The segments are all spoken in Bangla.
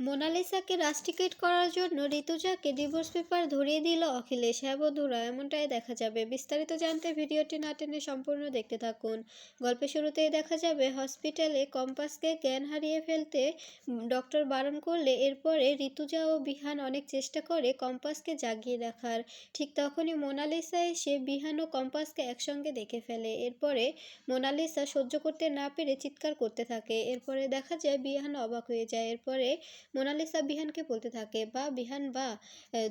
মোনালিসাকে রাস্টিকেট করার জন্য ঋতুজাকে ডিভোর্স পেপার ধরিয়ে দিল অখিলেশ। হ্যাঁ বন্ধুরা, এমনটাই দেখা যাবে। বিস্তারিত জানতে ভিডিওটি না টেনে সম্পূর্ণ দেখতে থাকুন। গল্পের শুরুতেই দেখা যাবে, হসপিটালে কম্পাসকে জ্ঞান হারিয়ে ফেলতে ডক্টর বারণ করলে এরপরে ঋতুজা ও বিহান অনেক চেষ্টা করে কম্পাসকে জাগিয়ে রাখার। ঠিক তখনই মোনালিসা এসে বিহান ও কম্পাসকে একসঙ্গে দেখে ফেলে। এরপরে মোনালিসা সহ্য করতে না পেরে চিৎকার করতে থাকে। এরপরে দেখা যায়, বিহান অবাক হয়ে যায়। এরপরে মোনালিসা বিহানকে বলতে থাকে, বা বিহান, বা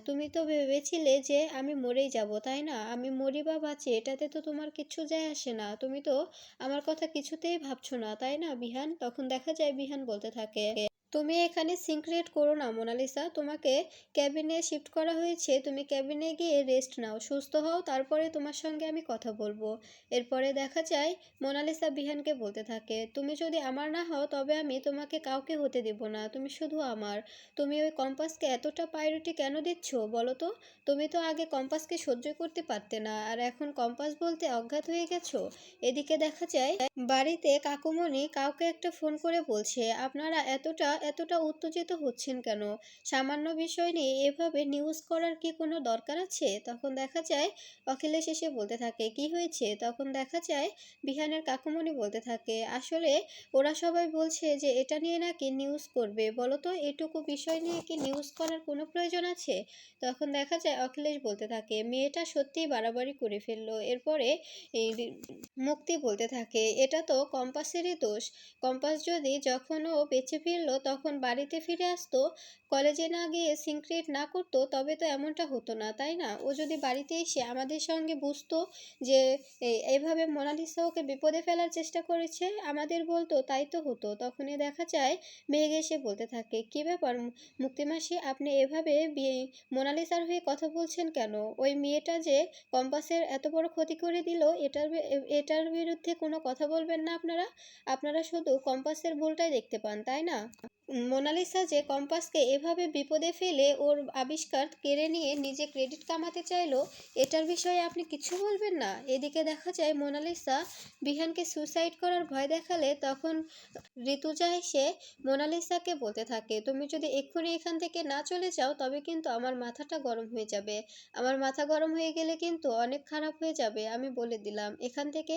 তুমি তো ভেবেছিলে যে আমি মরেই যাব, তাই না? আমি মরি বা বাঁচি, এটাতে তো তোমার কিছু যায় আসে না। তুমি তো আমার কথা কিছুতেই ভাবছ না, তাই না বিহান? তখন দেখা যায় বিহান বলতে থাকে তুমি এখানে সিনক্রেট করো না, মোনালিসা। তোমাকে ক্যাবিনে শিফট করা হয়েছে, তুমি ক্যাবিনে গিয়ে রেস্ট নাও, সুস্থ হও, তারপরে তোমার সঙ্গে আমি কথা বলব। এরপরে দেখা যায়, মোনালিসা বিহানকে বলতে থাকে, তুমি যদি আমার না হও, তবে আমি তোমাকে কাউকে হতে দেব না, তুমি শুধু আমার। তুমি ওই কম্পাসকে এতটা প্রায়োরিটি কেন দিচ্ছ, বলো তো? তুমি তো আগে কম্পাসকে সহ্য করতে পারতে না, আর এখন কম্পাস বলতে অজ্ঞাত হয়ে গেছো? এদিকে দেখা যায়, বাড়িতে কাকুমণি কাউকে একটা ফোন করে বলছে, আপনারা এতটা এতটা উত্তেজিত হচ্ছেন কেন? সামান্য বিষয় নিয়ে এভাবে নিউজ করার কি কোনো দরকার আছে? তখন দেখা যায়, অখিলেশ এসে বলতে থাকে, কি হয়েছে? তখন দেখা যায়, বিহানের কাকুমণি বলতে থাকে, আসলে ওরা সবাই বলছে যে এটা নিয়ে নাকি নিউজ করবে। বলো তো, এটুকু বিষয় নিয়ে কি নিউজ করার কোনো প্রয়োজন আছে? তখন দেখা যায়, অখিলেশ বলতে থাকে, মেয়েটা সত্যিই বাড়াবাড়ি করে ফেলল। এরপরে এই মুক্তি বলতে থাকে, এটা তো কম্পাসেরই দোষ। কম্পাস যদি যখন ও বেঁচে ফিরলো তখন বাড়িতে ফিরে আসতো, কলেজে না গিয়ে সিনক্রেট না করতো, তবে তো এমনটা হতো না, তাই না? ও যদি বাড়িতে এসে আমাদের সঙ্গে বুঝতো যে এইভাবে মোনালিসা ওকে বিপদে ফেলার চেষ্টা করেছে, আমাদের বলতো তাই তো হতো। তখনই দেখা যায়, মেঘ এসে বলতে থাকে, কী ব্যাপার মুক্তিমাসি, আপনি এভাবে মোনালিসার হয়ে কথা বলছেন কেন? ওই মেয়েটা যে কম্পাসের এত বড় ক্ষতি করে দিল, এটার এটার বিরুদ্ধে কোনো কথা বলবেন না আপনারা? আপনারা শুধু কম্পাসের ভুলটাই দেখতে পান, তাই না? মোনালিসা যে কম্পাসকে এভাবে বিপদে ফেলে ওর আবিষ্কার কেড়ে নিয়ে নিজে ক্রেডিট কামাতে চাইলো, এটার বিষয়ে আপনি কিছু বলবেন না? এদিকে দেখা যায় মোনালিসা বিহানকে সুসাইড করার ভয় দেখালে তখন ঋতুজা এসে মোনালিসাকে বলতে থাকে, তুমি যদি এক্ষুনি এখান থেকে না চলে যাও, তবে কিন্তু আমার মাথাটা গরম হয়ে যাবে। আমার মাথা গরম হয়ে গেলে কিন্তু অনেক খারাপ হয়ে যাবে, আমি বলে দিলাম। এখান থেকে,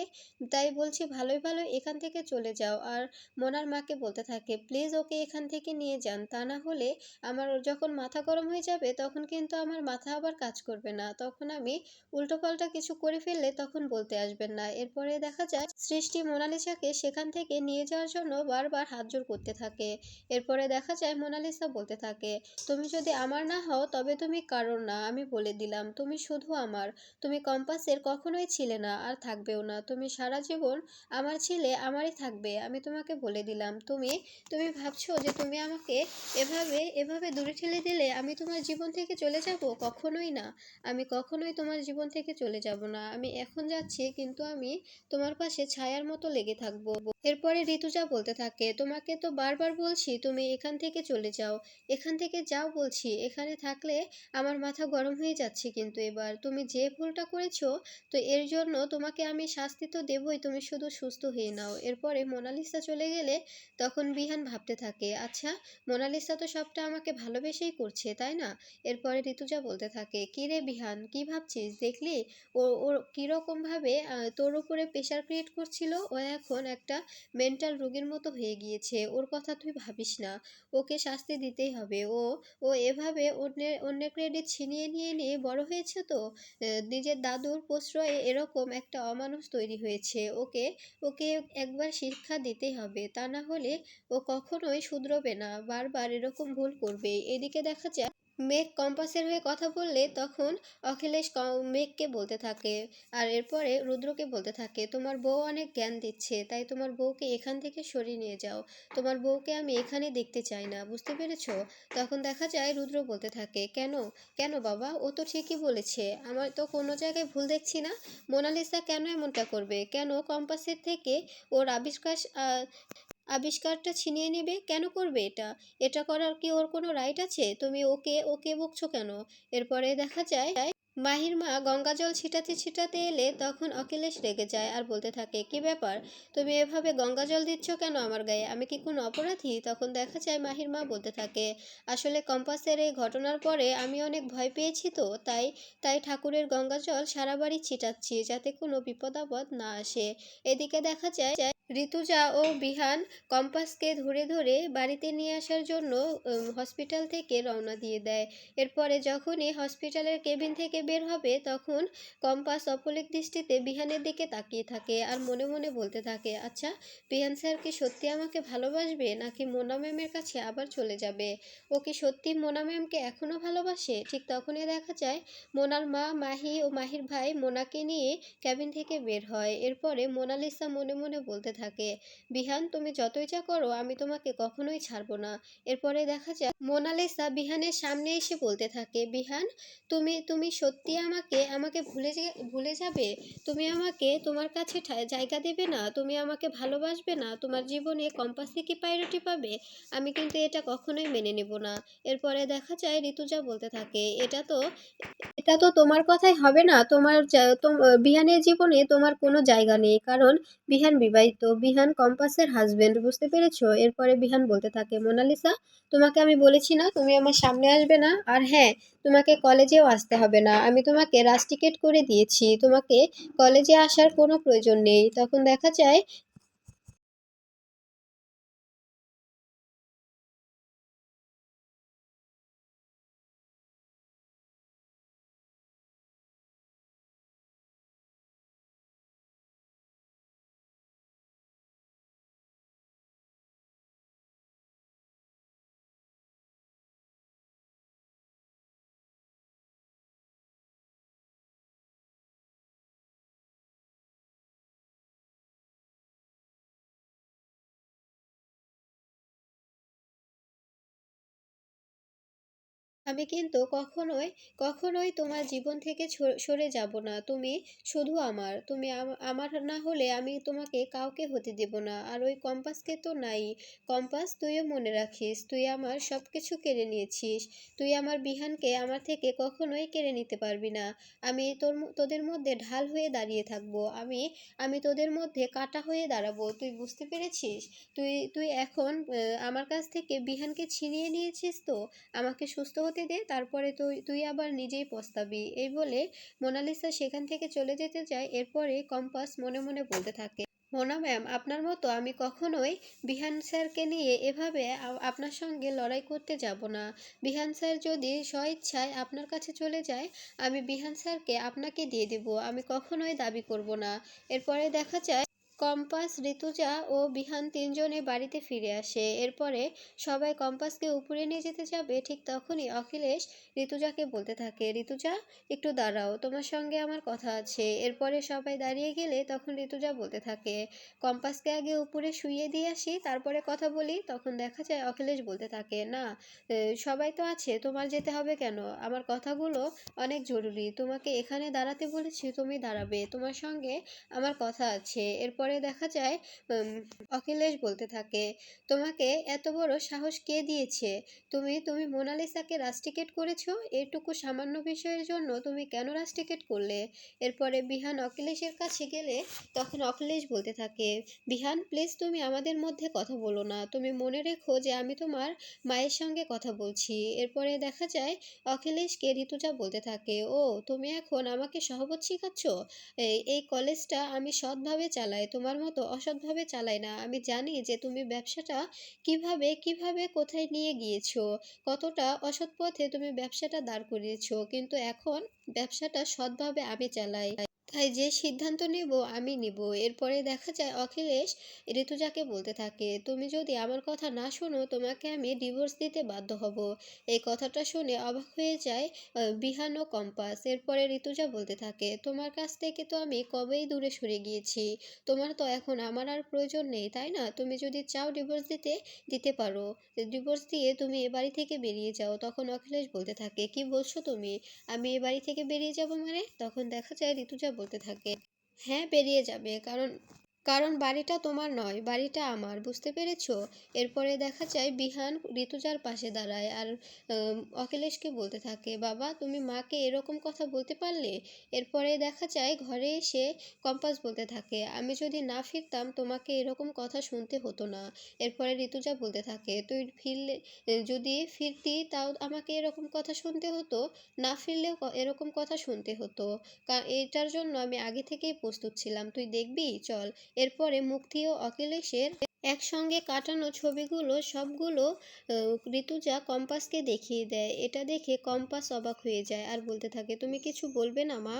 তাই বলছি ভালোই ভালোই এখান থেকে চলে যাও। আর মোনার মাকে বলতে থাকে, প্লিজ ওকে এখান থেকে নিয়ে যান। তা না হলে আমার যখন মাথা গরম হয়ে যাবে, তখন কিন্তু আমার মাথা আবার কাজ করবে না। তখন আমি উল্টোপাল্টা কিছু করে ফেললে তখন বলতে আসবেন না। এরপরে দেখা যায়, সৃষ্টি মোনালিসাকে সেখান থেকে নিয়ে যাওয়ার জন্য বারবার হাত জোর করতে থাকে। এরপরে দেখা যায়, মোনালিসা বলতে থাকে, তুমি যদি আমার না হও, তবে তুমি কারোর না। আমি বলে দিলাম, তুমি শুধু আমার। তুমি কম্পাসের কখনোই ছিলে না, আর থাকবেও না। তুমি সারা জীবন আমার ছিলে, আমারই থাকবে। আমি তোমাকে বলে দিলাম। তুমি তুমি ভাবছ যে তুমি আমাকে এভাবে এভাবে দূরে ঠেলে দিলে আমি তোমার জীবন থেকে চলে যাব? কখনোই না। আমি কখনোই তোমার জীবন থেকে চলে যাব না। আমি এখন যাচ্ছি, কিন্তু আমি তোমার পাশে ছায়ার মতো লেগে থাকব। এরপরে ঋতুজা বলতে থাকে, তোমাকে তো বারবার বলছি তুমি এখান থেকে চলে যাও, এখান থেকে যাও বলছি, এখানে থাকলে আমার মাথা গরম হয়ে যাচ্ছে কিন্তু এবার। তুমি যে ভুলটা করেছ, তো এর জন্য তোমাকে আমি শাস্তি তো দেবই, তুমি শুধু সুস্থ হয়ে নাও। এরপরে মোনালিসা চলে গেলে তখন বিহান ভাবতে থাকে আচ্ছা মোনালিসা তো সবটা আমাকে ভালোবেসেই করছে, তাই না? এরপরে ঋতুজা বলতে থাকে, কি রে বিহান, কি ভাবছিস? দেখলি? ও, ওর কীরকম ভাবে তোর উপরে প্রেশার ক্রিয়েট করছিল? ও এখন একটা মেন্টাল রোগীর মতো হয়ে গিয়েছে, ওর কথা তুই ভাবিস না। ওকে শাস্তি দিতেই হবে। ও ও এভাবে অন্যের অন্যের ক্রেডিট ছিনিয়ে, নিয়ে নিয়ে বড় হয়েছে তো? নিজের দাদুর প্রশ্রয়ে এরকম একটা অমানুষ তৈরি হয়েছে। ওকে ওকে একবার শিক্ষা দিতেই হবে। তা না হলে ও কখনোই শুধরবে না, বারবার এরকম ভুল করবে। এদিকে দেখা যায় মেঘ কম্পাসের হয়ে কথা বললে তখন অখিলেশ মেঘকে বলতে থাকে আর এরপরে রুদ্রকে বলতে থাকে, তোমার বউ অনেক জ্ঞান দিচ্ছে, তাই তোমার বউকে এখান থেকে সরিয়ে নিয়ে যাও। তোমার বউকে আমি এখানে দেখতে চাই না, বুঝতে পেরেছ? তখন দেখা যায় রুদ্র বলতে থাকে, কেন? কেন বাবা? ও তো ঠিকই বলেছে। আমার তো কোনো জায়গায় ভুল দেখছি না। মোনালিসা কেন এমনটা করবে? কেন কম্পাসের থেকে ওর আবিষ্কার আবিষ্কারটা ছিনিয়ে নেবে? কেন করবে এটা? এটা করার কি ওর কোনো রাইট আছে? তুমি ওকে ওকে বকছো কেন? এরপরে দেখা যায়, মাহির মা গঙ্গা জল ছিটাতে ছিটাতে এলে তখন অখিলেশ রেগে যায় আর বলতে থাকে, কি ব্যাপার? তুমি এভাবে গঙ্গা জল দিচ্ছ কেন আমার গায়ে? আমি কি কোনো অপরাধী? তখন দেখা যায়, মাহির মা বলতে থাকে, আসলে কম্পাসের এই ঘটনার পরে আমি অনেক ভয় পেয়েছি তো, তাই তাই ঠাকুরের গঙ্গা জল সারা বাড়ি ছিটাচ্ছি যাতে কোনো বিপদ আপদ না আসে। এদিকে দেখা যায় ঋতুজা ও বিহান কম্পাসকে ধরে ধরে বাড়িতে নিয়ে আসার জন্য হসপিটাল থেকে রওনা দিয়ে দেয়। এরপরে যখনই হসপিটালের কেবিন থেকে বের হবে, তখন কম্পাস অপলিক দৃষ্টিতে বিহানের দিকে তাকিয়ে থাকে আর মনে মনে বলতে থাকে আচ্ছা বিহান স্যার কি সত্যি আমাকে ভালোবাসবে, নাকি মোনা ম্যামের কাছে আবার চলে যাবে? ও কি সত্যি মোনা ম্যামকে এখনও ভালোবাসে? ঠিক তখনই দেখা যায়, মোনার মা, মাহি ও মাহির ভাই মোনাকে নিয়ে ক্যাবিন থেকে বের হয়। এরপরে মোনালিসা মনে মনে বলতে থাকে। বিহান, তুমি যতই যা করো, আমি তোমাকে কখনোই ছাড়বো না। এরপরে দেখা যায়, মোনালিসা বিহানের সামনে এসে বলতে থাকে, বিহান, তুমি তুমি সত্যি আমাকে আমাকে ভুলে ভুলে যাবে? তুমি আমাকে তোমার কাছে জায়গা দেবে না? তুমি আমাকে ভালোবাসবে না? তোমার জীবনে কম্পাসে কি প্রায়োরিটি পাবে? আমি কিন্তু এটা কখনোই মেনে নেব না। এরপরে দেখা যায়, ঋতুজা বলতে থাকে, এটা তো এটা তো তোমার কথাই হবে না। তোমার বিহানের জীবনে তোমার কোনো জায়গা নেই। কারণ, বিহান বিবাহিত। বিহান কম্পাসের হাজবেন্ড বুঝতে পেরেছ? এরপরে বিহান বলতে থাকে, মোনালিসা, তোমাকে আমি বলেছি না, তুমি আমার সামনে আসবে না? আর হ্যাঁ তোমাকে কলেজেও আসতে হবে না। আমি তোমাকে রাস্টিকেট টিকেট করে দিয়েছি। তোমাকে কলেজে আসার কোনো প্রয়োজন নেই। তখন দেখা যায় আমি কিন্তু কখনোই কখনোই তোমার জীবন থেকে সরে যাব না। তুমি শুধু আমার, তুমি আমার না হলে আমি তোমাকে কাউকে হতে দেব না। আর ওই কম্পাসকে তো নাই। কম্পাস, তুইও মনে রাখিস, তুই আমার সব কিছু কেড়ে নিয়েছিস। তুই আমার বিহানকে আমার থেকে কখনোই কেড়ে নিতে পারবি না। আমি তোর তোদের মধ্যে ঢাল হয়ে দাঁড়িয়ে থাকব। আমি আমি তোদের মধ্যে কাটা হয়ে দাঁড়াবো। তুই বুঝতে পেরেছিস? তুই তুই এখন আমার কাছ থেকে বিহানকে ছিনিয়ে নিয়েছিস তো? আমাকে সুস্থ হতে দে, তারপরে তুই তুই আবার নিজেই পস্তাবি। এই বলে মোনালিসা সেখান থেকে চলে যেতে যায়। এরপরে কম্পাস মনে মনে বলতে থাকে, মোনা ম্যাম, আপনার মতো আমি কখনোই বিহান স্যারকে নিয়ে এভাবে আপনার সঙ্গে লড়াই করতে যাব না। বিহান স্যার যদি স্বইচ্ছায় আপনার কাছে চলে যায়, আমি বিহান স্যারকে আপনাকে দিয়ে দেব। আমি কখনোই দাবি করব না। এরপরে দেখা যায় কম্পাস, ঋতুজা ও বিহান তিনজনে বাড়িতে ফিরে আসে। এরপরে সবাই কম্পাসকে উপরে নিয়ে যেতে যাবে, ঠিক তখনই অখিলেশ ঋতুজাকে বলতে থাকে, ঋতুজা, একটু দাঁড়াও, তোমার সঙ্গে আমার কথা আছে। এরপরে সবাই দাঁড়িয়ে গেলে তখন ঋতুজা বলতে থাকে, কম্পাসকে আগে উপরে শুইয়ে দিয়ে আসি, তারপরে কথা বলি। তখন দেখা যায় অখিলেশ বলতে থাকে, না সবাই তো আছে, তোমার যেতে হবে কেন? আমার কথাগুলো অনেক জরুরি। তোমাকে এখানে দাঁড়াতে বলেছি, তুমি দাঁড়াবে। তোমার সঙ্গে আমার কথা আছে। এরপরে দেখা যায় অখিলেশ বলতে থাকে, তোমাকে এত বড় সাহস কে দিয়েছে? তুমি তুমি মোনালিসাকে রাশ টিকেট করেছ? এটুকু সামান্য বিষয়ের জন্য তুমি কেন রাশ টিকেট করলে? এরপরে বিহান অখিলেশের কাছে গেলে তখন অখিলেশ বলতে থাকে, বিহান প্লিজ তুমি আমাদের মধ্যে কথা বলো না। তুমি মনে রেখো যে আমি তোমার মায়ের সঙ্গে কথা বলছি। এরপরে দেখা যায়, অখিলেশকে ঋতুজা বলতে থাকে, ও, তুমি এখন আমাকে সহবত শিখাচ্ছ? এই কলেজটা আমি সৎভাবে চালাই। তোমার মতো অসৎভাবে চালাই না। আমি জানি যে তুমি ব্যবসাটা কীভাবে কীভাবে কোথায় নিয়ে গিয়েছো, কতটা অসৎ পথে তুমি ব্যবসাটা দাঁড় করিয়েছো, কিন্তু এখন ব্যবসাটা সৎভাবে আমি চালাই। তাই যে সিদ্ধান্ত নেব, আমি নিব। এরপরে দেখা যায়, অখিলেশ ঋতুজাকে বলতে থাকে, তুমি যদি আমার কথা না শোনো, তোমাকে আমি ডিভোর্স দিতে বাধ্য হব। এই কথাটা শুনে অবাক হয়ে যায় বিহান ও কম্পাস। এরপরে ঋতুজা বলতে থাকে, তোমার কাছ থেকে তো আমি কবেই দূরে সরে গিয়েছি। তোমার তো এখন আমার আর প্রয়োজন নেই, তাই না? তুমি যদি চাও ডিভোর্স দিতে দিতে পারো। ডিভোর্স দিয়ে তুমি এ বাড়ি থেকে বেরিয়ে যাও। তখন অখিলেশ বলতে থাকে, কি বলছো তুমি? আমি এ বাড়ি থেকে বেরিয়ে যাব মানে? তখন দেখা যায় ঋতুজা বলতে থাকে। হ্যাঁ বেরিয়ে যাবে। কারণ কারণ বাড়িটা তোমার নয়, বাড়িটা আমার, বুঝতে পেরেছ? এরপরে দেখা যায় বিহান ঋতুজার পাশে দাঁড়ায় আর অখিলেশকে বলতে থাকে, বাবা, তুমি মাকে এরকম কথা বলতে পারলে? এরপরে দেখা যায় ঘরে এসে কম্পাস বলতে থাকে, আমি যদি না ফিরতাম, তোমাকে এরকম কথা শুনতে হতো না। এরপরে ঋতুজা বলতে থাকে, তুই ফিরলে, যদি ফিরতি, তাও আমাকে এরকম কথা শুনতে হতো? না ফিরলেও এরকম কথা শুনতে হতো। এটার জন্য আমি আগে থেকেই প্রস্তুত ছিলাম, তুই দেখবি? চল। এরপরে মুক্তি ও অখিলেশের একসঙ্গে কাটানো ছবিগুলো সবগুলো ঋতুজা কম্পাসকে দেখিয়ে দেয়। এটা দেখে কম্পাস অবাক হয়ে যায় আর বলতে থাকে, তুমি কিছু বলবে না, মা?